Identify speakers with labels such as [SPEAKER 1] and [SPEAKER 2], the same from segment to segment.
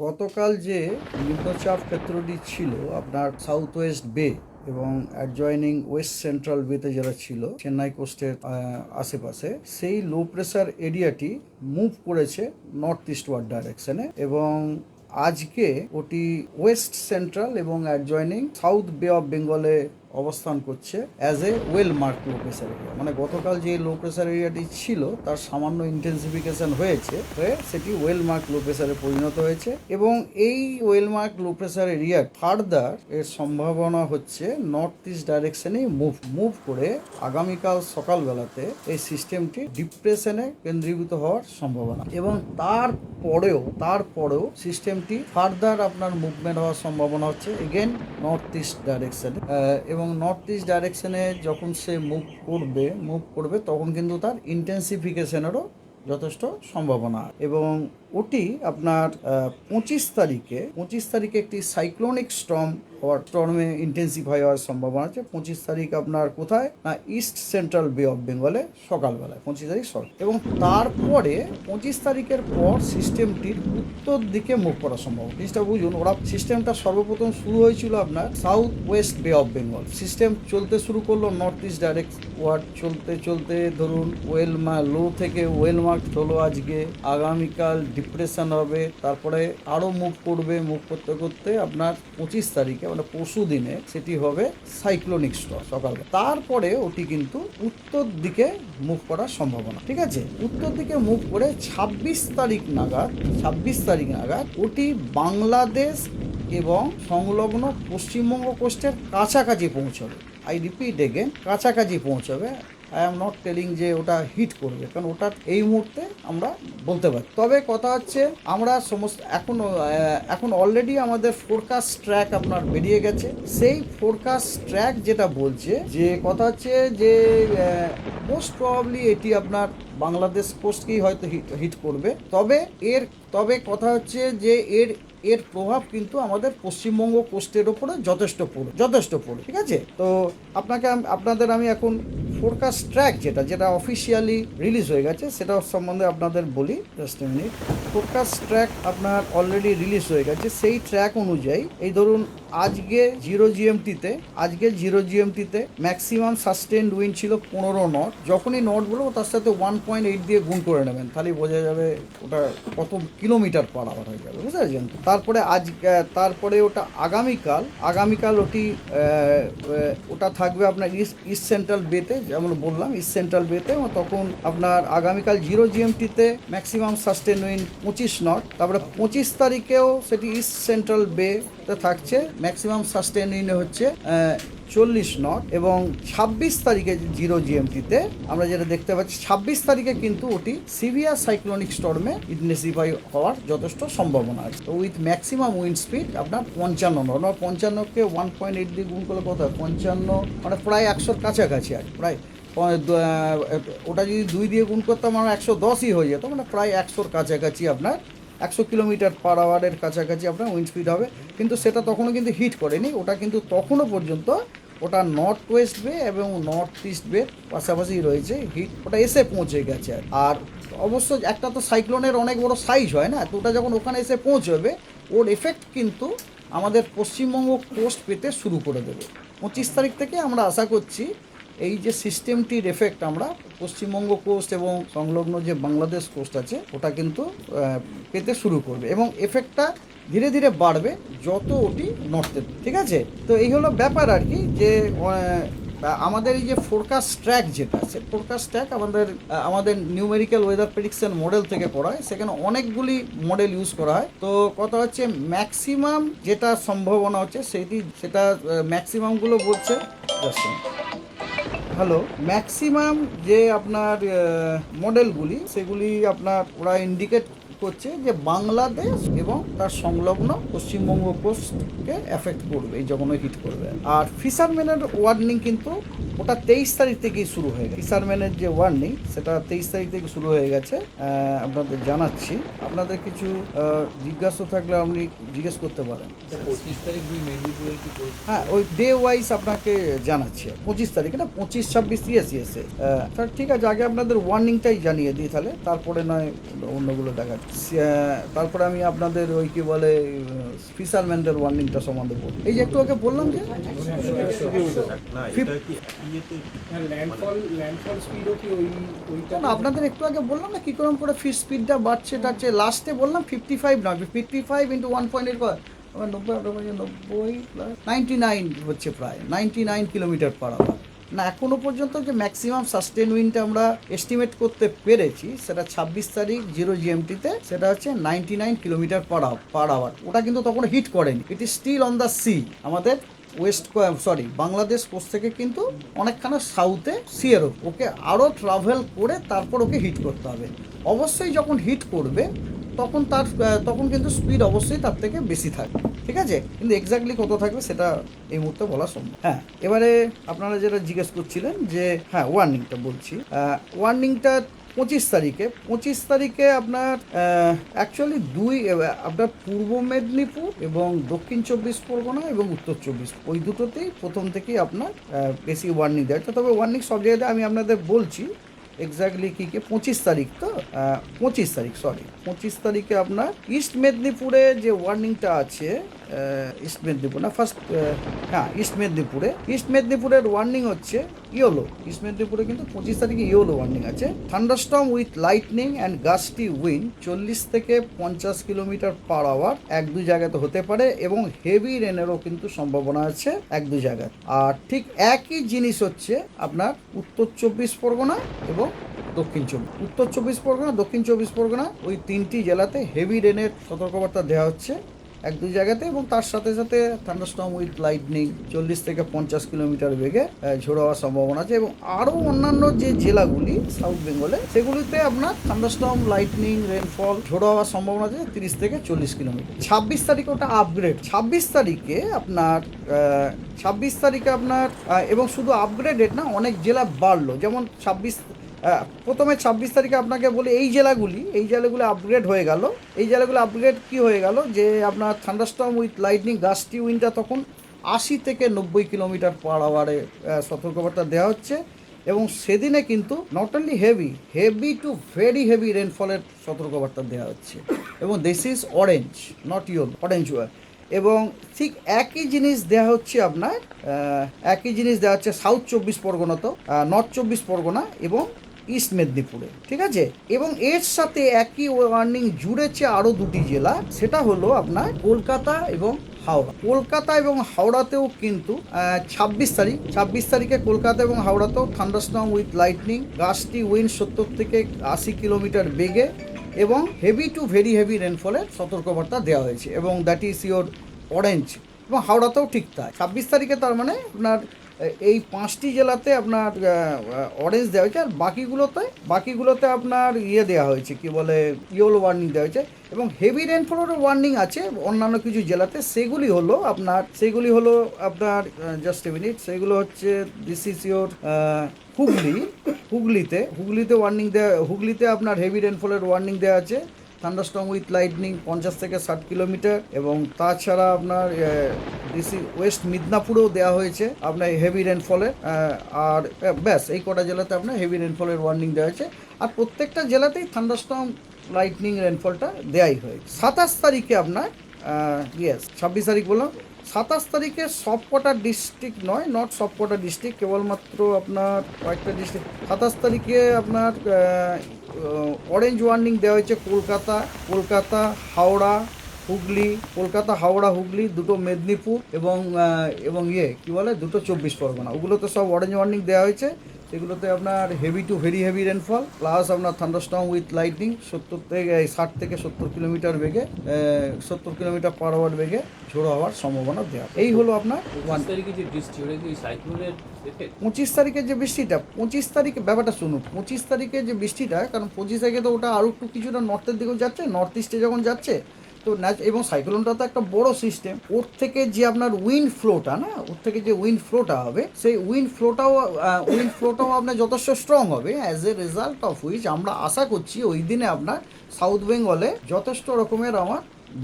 [SPEAKER 1] গতকাল যে নিম্নচাপ ক্ষেত্রটি ছিল আপনার সাউথ ওয়েস্ট বে এবং অ্যাডজয়নিং ওয়েস্ট সেন্ট্রাল বেতে যারা ছিল, চেন্নাই কোস্টের আশেপাশে, সেই লো প্রেসার এরিয়াটি মুভ করেছে নর্থ ইস্ট ইস্টওয়ার্ড ডাইরেকশনে এবং আজকে ওটি ওয়েস্ট সেন্ট্রাল এবং অ্যাডজয়নিং সাউথ বে অফ বেঙ্গলে অবস্থান করছে as a well mark low pressure area মানে গতকাল যে লো প্রেসার এরিয়াটি ছিল, তার সামান্য ইন্টেন্সিফিকেশন হয়েছে, হয়ে সেটি ওয়েল মার্ক লো প্রেসারে পরিণত হয়েছে। এবং এই well mark low pressure area further এর সম্ভাবনা হচ্ছে নর্থ ইস্ট ডাইরেকশনে মুভ মুভ করে আগামীকাল সকালবেলাতে এই সিস্টেমটি ডিপ্রেশনে কেন্দ্রীভূত হওয়ার সম্ভাবনা। এবং তারপরেও তারপরেও সিস্টেমটি ফার্দার আপনার মুভমেন্ট হওয়ার সম্ভাবনা হচ্ছে এগেন নর্থ ইস্ট ডাইরেকশনে এবং নর্থ ইস্ট ডাইরেকশনে যখন সে মুভ করবে মুভ করবে, তখন কিন্তু তার ইন্টেন্সিফিকেশনেরও যথেষ্ট সম্ভাবনা। এবং ওটি আপনার পঁচিশ তারিখে পঁচিশ তারিখে একটি সাইক্লোনিক স্টর্ম হওয়ার স্টর্মে ইন্টেন্সিফাই হওয়ার সম্ভাবনা আছে। পঁচিশ তারিখ আপনার কোথায়? না, ইস্ট সেন্ট্রাল বে অফ বেঙ্গলে সকালবেলায়, পঁচিশ তারিখ সকাল এবং তারপরে পঁচিশ তারিখের পর সিস্টেমটির উত্তর দিকে মুখ করা সম্ভব। জিনিসটা বুঝুন, ওরা সিস্টেমটা সর্বপ্রথম শুরু হয়েছিল আপনার south west bay of Bengal. System চলতে শুরু করল নর্থ ইস্ট ডাইরেক্ট ওয়ার্ড চলতে চলতে ধরুন ওয়েল মা লো থেকে ওয়েল মার্ক হলো আজকে। আগামীকাল ডিপ্রেশন হবে, তারপরে আরও মুভ করবে মুভ করতে করতে আপনার পঁচিশ তারিখে মানে পরশু দিনে সেটি হবে সাইক্লোনিক স্টর সকালে তারপরে ওটি কিন্তু উত্তর দিকে মুভ করার সম্ভাবনা, ঠিক আছে? উত্তর দিকে মুভ করে ছাব্বিশ তারিখ নাগাদ, ছাব্বিশ তারিখ নাগাদ ওটি বাংলাদেশ এবং সংলগ্ন পশ্চিমবঙ্গ কোস্টের কাছাকাছি পৌঁছবে। আই রিপিট এগেন কাছাকাছি পৌঁছবে আই এম নট টেলিং যে ওটা হিট করবে, কারণ ওটা এই মুহূর্তে আমরা বলতে পারি। তবে কথা হচ্ছে, আমরা সমস্ত, এখন এখন অলরেডি আমাদের ফোরকাস্ট ট্র্যাক আপনার বেরিয়ে গেছে। সেই ফোরকাস্ট ট্র্যাক যেটা বলছে, যে কথা হচ্ছে যে মোস্ট প্রবাবলি এটি আপনার বাংলাদেশ কোস্টকেই হয়তো হিট হিট করবে। তবে এর, তবে কথা হচ্ছে যে এর এর প্রভাব কিন্তু আমাদের পশ্চিমবঙ্গ কোস্টের ওপরে যথেষ্ট পড়ে যথেষ্ট পড়ে, ঠিক আছে? তো আপনাকে আপনাদের আমি এখন ফোরকাস্ট ট্র্যাক যেটা যেটা অফিসিয়ালি রিলিজ হয়ে গেছে, সেটা সম্বন্ধে আপনাদের বলি জাস্ট মিনিট ফোরকাস্ট ট্র্যাক আপনার অলরেডি রিলিজ হয়ে গেছে, সেই ট্র্যাক অনুযায়ী, এই ধরুন আজকে জিরো জিএমটিতে আজকে জিরো জিএমটিতে ম্যাক্সিমাম সাস্টেন্ড উইন ছিল পনেরো নট যখনই নট বলব তার সাথে ওয়ান পয়েন্ট এইট দিয়ে গুণ করে নেবেন তাহলে বোঝা যাবে ওটা কত কিলোমিটার পার আবার হয়ে যাবে, বুঝতে পারছেন? তারপরে আজ তারপরে ওটা আগামীকাল আগামীকাল ওটি ওটা থাকবে আপনার ইস্ট ইস্ট সেন্ট্রাল বেতে, যেমন বললাম, ইস্ট সেন্ট্রাল বেতে তখন আপনার আগামীকাল জিরো জিএমটিতে ম্যাক্সিমাম সাস্টেন পঁচিশ নট, তারপরে পঁচিশ তারিখেও সেটি ইস্ট সেন্ট্রাল বেতে থাকছে, ম্যাক্সিমাম সাস্টেন হচ্ছে চল্লিশ নট এবং ছাব্বিশ তারিখে জিরো জিএমটিতে আমরা যেটা দেখতে পাচ্ছি, ছাব্বিশ তারিখে কিন্তু ওটি সিভিয়ার সাইক্লোনিক স্টর্মে ইন্টেন্সিফাই হওয়ার যথেষ্ট সম্ভাবনা আছে। তো উইথ ম্যাক্সিমাম উইন্ড স্পিড আপনার পঞ্চান্ন নট পঞ্চান্নকে ওয়ান পয়েন্ট এইট দিয়ে গুণ করলে কত পঞ্চান্ন মানে প্রায় একশোর কাছাকাছি আর প্রায় ওটা যদি দুই দিয়ে গুণ করতাম আমার একশো দশই হয়ে যেত মানে প্রায় একশোর কাছাকাছি আপনার একশো কিলোমিটার পার আওয়ারের কাছাকাছি আপনার উইন্ড স্পিড হবে কিন্তু সেটা তখনও কিন্তু হিট করেনি, ওটা কিন্তু তখনও পর্যন্ত ওটা নর্থ ওয়েস্ট বে এবং নর্থ ইস্ট বে পাশাপাশি রয়েছে হিট ওটা এসে পৌঁছে গেছে আর। অবশ্য একটা তো সাইক্লোনের অনেক বড় সাইজ হয় না, তো ওটা যখন ওখানে এসে পৌঁছবে, ওর এফেক্ট কিন্তু আমাদের পশ্চিমবঙ্গ কোস্ট পেতে শুরু করে দেবে পঁচিশ তারিখ থেকে আমরা আশা করছি এই যে সিস্টেমটির এফেক্ট আমরা পশ্চিমবঙ্গ কোস্ট এবং সংলগ্ন যে বাংলাদেশ কোস্ট আছে, ওটা কিন্তু পেতে শুরু করবে এবং এফেক্টটা ধীরে ধীরে বাড়বে যত ওটি নর্থে ঠিক আছে? তো এই হলো ব্যাপার আর কি যে আমাদের এই যে ফোরকাস্ট ট্র্যাক যেটা আছে ফোরকাস্ট ট্র্যাক আমাদের আমাদের নিউমেরিক্যাল ওয়েদার প্রেডিকশন মডেল থেকে পড়া হয়। সেখানে অনেকগুলি মডেল ইউজ করা হয়। তো কথা হচ্ছে ম্যাক্সিমাম যেটা সম্ভাবনা হচ্ছে সেটি, সেটা ম্যাক্সিমামগুলো বলছে, just হ্যালো ম্যাক্সিমাম যে আপনার মডেলগুলি সেগুলি আপনার ওরা ইন্ডিকেট করছে যে বাংলাদেশ এবং তার সংলগ্ন পশ্চিমবঙ্গ কোস্টকে এফেক্ট করবে, এই যখন হিট করবে। আর ফিশারম্যানের ওয়ার্নিং কিন্তু ওটা তেইশ তারিখ থেকেই শুরু হয়ে গেছে। ফিশারম্যানের যে ওয়ার্নিং সেটা তেইশ তারিখ থেকে শুরু হয়ে গেছে। আপনাদের জানাচ্ছি। আপনাদের কিছু জিজ্ঞাসা থাকলে আপনি জিজ্ঞেস করতে পারেন।
[SPEAKER 2] পরিস্থিতি
[SPEAKER 1] হ্যাঁ ওই ডে ওয়াইজ আপনাকে জানাচ্ছি। পঁচিশ তারিখ না পঁচিশ ছাব্বিশ ইয়েস ইয়েসে স্যার ঠিক আছে আগে আপনাদের ওয়ার্নিংটাই জানিয়ে দিই তাহলে। তারপরে নয় অন্যগুলো দেখা তারপরে আমি আপনাদের ওই কি বলে ফিশারম্যানদের ওয়ার্নিংটা সম্বন্ধে বলব এই যে একটু বললাম যে আপনাদের একটু আগে বললাম না কী করম করে ফিস স্পিডটা বাড়ছে, টাড়ছে? লাস্টে বললাম ফিফটি ফাইভ না fifty five into one point eight নব্বই নব্বই নাইনটি নাইন হচ্ছে প্রায় ninety nine kilometre per hour না এখনও পর্যন্ত যে ম্যাক্সিমাম সাস্টেন উইনটা আমরা এস্টিমেট করতে পেরেছি, সেটা ছাব্বিশ তারিখ জিরো জিএমটিতে সেটা হচ্ছে ninety nine kilometre per per hour ওটা কিন্তু তখন হিট করেনি। It is still on the sea আমাদের ওয়েস্ট সরি বাংলাদেশ কোস্ট থেকে কিন্তু অনেকখানা সাউথে সিয়েরো ওকে আরও ট্রাভেল করে তারপর ওকে হিট করতে হবে। অবশ্যই যখন হিট করবে তখন তার তখন কিন্তু স্পিড অবশ্যই তার থেকে বেশি থাকবে ঠিক আছে? কিন্তু এক্স্যাক্টলি কত থাকবে সেটা এই মুহূর্তে বলা সম্ভব। হ্যাঁ এবারে আপনারা যেটা জিজ্ঞেস করছিলেন যে হ্যাঁ ওয়ার্নিংটা বলছি। ওয়ার্নিংটা পঁচিশ তারিখে। পঁচিশ তারিখে আপনার অ্যাকচুয়ালি দুই আপনার পূর্ব মেদিনীপুর এবং দক্ষিণ চব্বিশ পরগনা এবং উত্তর চব্বিশ। ওই দুটোতেই প্রথম থেকেই আপনার বেশি ওয়ার্নিং দেওয়া তবে ওয়ার্নিং সব জায়গাতে আমি আপনাদের বলছি। এক্স্যাক্টলি কী কী? পঁচিশ তারিখ তো? পঁচিশ তারিখ সরি পঁচিশ তারিখে আপনার ইস্ট মেদিনীপুরে যে ওয়ার্নিংটা আছে ইস্ট মেদিনীপুর না ফার্স্ট হ্যাঁ ইস্ট মেদিনীপুরে ইস্ট মেদিনীপুরের ওয়ার্নিং হচ্ছে ইয়োলো। ইস্ট মেদিনীপুরে কিন্তু পঁচিশ তারিখে ইয়োলো ওয়ার্নিং আছে। Thunderstorm with lightning and gusty wind চল্লিশ থেকে পঞ্চাশ কিলোমিটার পার আওয়ার এক দু জায়গাতে হতে পারে এবং হেভি রেনেরও কিন্তু সম্ভাবনা আছে এক দু জায়গায়। আর ঠিক একই জিনিস হচ্ছে আপনার উত্তর চব্বিশ পরগনা এবং দক্ষিণ চব্বিশ, উত্তর চব্বিশ পরগনা, দক্ষিণ চব্বিশ পরগনা, ওই তিনটি জেলাতে হেভি রেনের সতর্কবার্তা দেওয়া হচ্ছে এক দুই জায়গাতে এবং তার সাথে সাথে থান্ডারস্টর্ম উইথ লাইটনিং চল্লিশ থেকে পঞ্চাশ কিলোমিটার বেগে ঝোড়ো হওয়ার সম্ভাবনা আছে এবং আরও অন্যান্য যে জেলাগুলি সাউথ বেঙ্গলে সেগুলিতে আপনার থান্ডারস্টর্ম লাইটনিং রেনফল ঝোড়ো হওয়ার সম্ভাবনা আছে তিরিশ থেকে চল্লিশ কিলোমিটার। ছাব্বিশ তারিখে ওটা আপগ্রেড ছাব্বিশ তারিখে আপনার ছাব্বিশ তারিখে আপনার এবং শুধু আপগ্রেডেড না, অনেক জেলা বাড়লো। যেমন ছাব্বিশ আহ, প্রথমে ছাব্বিশ তারিখে আপনাকে বলি এই জেলাগুলি এই জেলাগুলো আপগ্রেড হয়ে গেল। এই জেলাগুলো আপগ্রেড কি হয়ে গেল? যে আপনার থান্ডারস্টর্ম উইথ লাইটনিং গাস্টি উইনটা তখন আশি থেকে নব্বই কিলোমিটার পার আওয়ারে সতর্কবার্তা দেওয়া হচ্ছে। এবং সেদিনে কিন্তু not only heavy heavy to very heavy রেনফলের সতর্কবার্তা দেওয়া হচ্ছে। এবং this is orange not your orange war এবং ঠিক একই জিনিস দেওয়া হচ্ছে আপনার একই জিনিস দেওয়া হচ্ছে সাউথ চব্বিশ পরগনা তো নর্থ চব্বিশ পরগনা এবং ইস্ট মেদিনীপুরে, ঠিক আছে? এবং এর সাথে একই ওয়ার্নিং জুড়েছে আরও দুটি জেলা, সেটা হলো আপনার কলকাতা এবং হাওড়া। কলকাতা এবং হাওড়াতেও কিন্তু ছাব্বিশ তারিখ, ছাব্বিশ তারিখে কলকাতা এবং হাওড়াতেও thunderstorm with lightning, gusty wind সত্তর থেকে আশি কিলোমিটার বেগে এবং হেভি টু ভেরি হেভি রেনফলের সতর্কবার্তা দেওয়া হয়েছে এবং দ্যাট ইজ ইয়োর অরেঞ্জ। এবং হাওড়াতেও ঠিক তাই। ছাব্বিশ তারিখে তার মানে আপনার এই পাঁচটি জেলাতে আপনার অরেঞ্জ দেওয়া হয়েছে আর বাকিগুলোতে বাকিগুলোতে আপনার ইয়ে দেওয়া হয়েছে, কি বলে ইয়েলো ওয়ার্নিং দেওয়া হয়েছে এবং হেভি রেনফলেরও ওয়ার্নিং আছে। অন্যান্য কিছু জেলাতে সেগুলি হলো আপনার, সেগুলি হলো আপনার জাস্ট এ মিনিট সেগুলো হচ্ছে ইয়োর হুগলি, হুগলিতে হুগলিতে ওয়ার্নিং দেওয়া, হুগলিতে আপনার হেভি রেনফলের ওয়ার্নিং দেওয়া আছে। থান্ডারস্টর্ম উইথ লাইটনিং পঞ্চাশ থেকে ষাট কিলোমিটার এবং তাছাড়া আপনার ডিসি ওয়েস্ট মিদনাপুরেও দেওয়া হয়েছে আপনার হেভি রেনফলের আর ব্যাস, এই কটা জেলাতে আপনার হেভি রেনফলের ওয়ার্নিং দেওয়া হয়েছে। আর প্রত্যেকটা জেলাতেই থান্ডারস্টর্ম লাইটনিং রেনফলটা দেওয়াই হয়েছে। সাতাশ তারিখে আপনার ইয়েস ছাব্বিশ তারিখ বললাম। সাতাশ তারিখে সবকটা ডিস্ট্রিক্ট নয় নট সবকটা ডিস্ট্রিক্ট কেবলমাত্র আপনার কয়েকটা ডিস্ট্রিক্ট সাতাশ তারিখে আপনার অরেঞ্জ ওয়ার্নিং দেওয়া হয়েছে কলকাতা কলকাতা, হাওড়া, হুগলি, কলকাতা, হাওড়া, হুগলি, দুটো মেদিনীপুর এবং এবং ইয়ে কী বলে? দুটো চব্বিশ পরগনা। ওগুলোতে সব অরেঞ্জ ওয়ার্নিং দেওয়া হয়েছে। সেগুলোতে আপনার heavy to very heavy rainfall plus আপনার থান্ডারস্টর্ম উইথ লাইটিং সত্তর থেকে ষাট থেকে সত্তর কিলোমিটার বেগে সত্তর কিলোমিটার পার আওয়ার বেগে ঝোড়ো হওয়ার সম্ভাবনা দেওয়া। এই হলো আপনার ওয়ান
[SPEAKER 2] তারিখে যে বৃষ্টি
[SPEAKER 1] পঁচিশ তারিখে যে বৃষ্টিটা পঁচিশ তারিখে ব্যাপারটা শুনুন পঁচিশ তারিখে যে বৃষ্টিটা কারণ পঁচিশ তারিখে তো ওটা আরও একটু কিছুটা নর্থের দিকেও যাচ্ছে নর্থ ইস্টে যখন যাচ্ছে তো এবং সাইক্লোনটা তো একটা বড় সিস্টেম ওর থেকে যে আপনার উইন্ড ফ্লোটা না, ওর থেকে যে উইন্ড ফ্লোটা হবে, সেই উইন্ড ফ্লোটাও উইন্ড ফ্লোটাও আপনার যথেষ্ট স্ট্রং হবে। As a result of which আমরা আশা করছি ওই দিনে আপনার সাউথ বেঙ্গলে যথেষ্ট রকমের আমার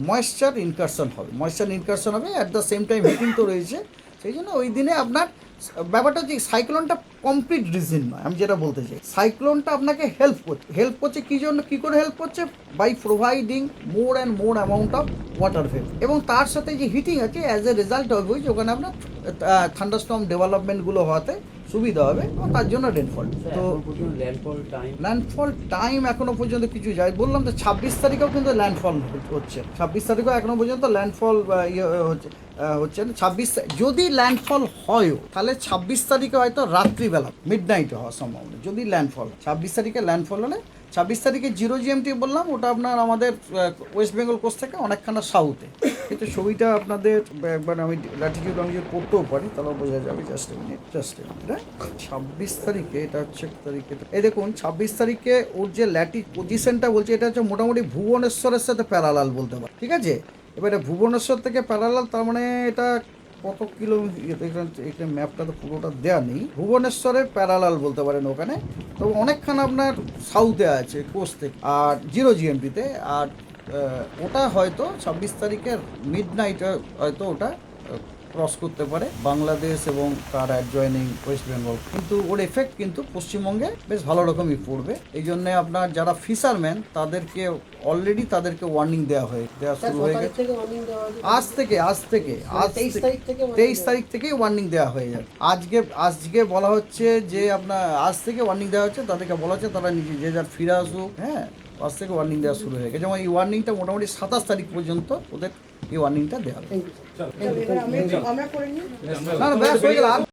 [SPEAKER 1] ময়েশ্চার ইনকারশন হবে। ময়েশ্চার ইনকারশন হবে at the same time heating তো রয়েছে। সেই জন্য ওই দিনে আপনার ব্যাপারটা হচ্ছে সাইক্লোনটা কমপ্লিট রিজন নয় আমি যেটা বলতে চাই। সাইক্লোনটা আপনাকে হেল্প করছে। হেল্প করছে কী জন্য? কী করে হেল্প করছে? By providing more and more amount of water vapour এবং তার সাথে যে হিটিং আছে অ্যাজ এ রেজাল্ট হবে যে ওখানে আপনার থান্ডারস্টর্ম ডেভেলপমেন্টগুলো হওয়াতে সুবিধা হবে এবং তার জন্য রেনফল তো
[SPEAKER 3] ল্যান্ডফল টাইম
[SPEAKER 1] ল্যান্ডফল টাইম এখনও পর্যন্ত কিছু যায়। বললাম তো ছাব্বিশ তারিখেও কিন্তু ল্যান্ডফল হচ্ছে। ছাব্বিশ তারিখেও এখনও পর্যন্ত ল্যান্ডফল ইয়ে হচ্ছে। হচ্ছে ছাব্বিশ যদি ল্যান্ডফল হয়ও, তাহলে ছাব্বিশ তারিখে হয়তো রাত্রিবেলা মিড নাইট হওয়ার সম্ভাবনা। যদি ল্যান্ডফল ছাব্বিশ তারিখে ল্যান্ডফল হলে, ছাব্বিশ তারিখে জিরো জিএমটি বললাম, ওটা আপনার আমাদের ওয়েস্ট বেঙ্গল কোস্ট থেকে অনেকখানা সাউথে কিন্তু ছবিটা আপনাদের একবার আমি ল্যাটিটিউড আমি যদি করতেও পারি, তাহলে বোঝা যাবে জাস্ট মিনিট জাস্ট মিনিট ছাব্বিশ তারিখে, এটা হচ্ছে তারিখে, এই দেখুন, ছাব্বিশ তারিখে ওর যে ল্যাটি পজিশনটা বলছে, এটা হচ্ছে মোটামুটি ভুবনেশ্বরের সাথে প্যারালাল বলতে পারে, ঠিক আছে? এবারে ভুবনেশ্বর থেকে প্যারালাল, তার মানে এটা কত কিলোমিটার এখানে ম্যাপটা তো পুরোটা দেওয়া নেই। ভুবনেশ্বরে প্যারালাল বলতে পারেন ওখানে। তো অনেকখান আপনার সাউথে আছে কোস্ট থেকে। আর জিরো জিএমপিতে আর ওটা হয়তো ছাব্বিশ তারিখের মিড নাইটে হয়তো ওটা ক্রস করতে পারে বাংলাদেশ এবং তার অ্যাডজয়নিং ওয়েস্ট বেঙ্গল কিন্তু ওর এফেক্ট কিন্তু পশ্চিমবঙ্গে বেশ ভালো রকমই পড়বে। এই জন্যে আপনার যারা ফিশারম্যান তাদেরকে অলরেডি তাদেরকে ওয়ার্নিং দেওয়া হয়ে দেওয়া শুরু হয়ে গেছে। আজ থেকে আজ থেকে আজ
[SPEAKER 4] তেইশ তারিখ থেকে
[SPEAKER 1] তেইশ তারিখ থেকেই ওয়ার্নিং দেওয়া হয়ে যাবে। আজকে আজকে বলা হচ্ছে যে আপনার আজ থেকে ওয়ার্নিং দেওয়া হচ্ছে তাদেরকে বলা হচ্ছে তারা নিজে যে যার ফিরে আসুক হ্যাঁ আজ থেকে ওয়ার্নিং দেওয়া শুরু হয়ে গেছে। যেমন এই ওয়ার্নিংটা মোটামুটি সাতাশ তারিখ পর্যন্ত ওদের এই ওয়ার্নিংটা দেওয়া হবে। না না ব্যাস হয়ে গেল। আর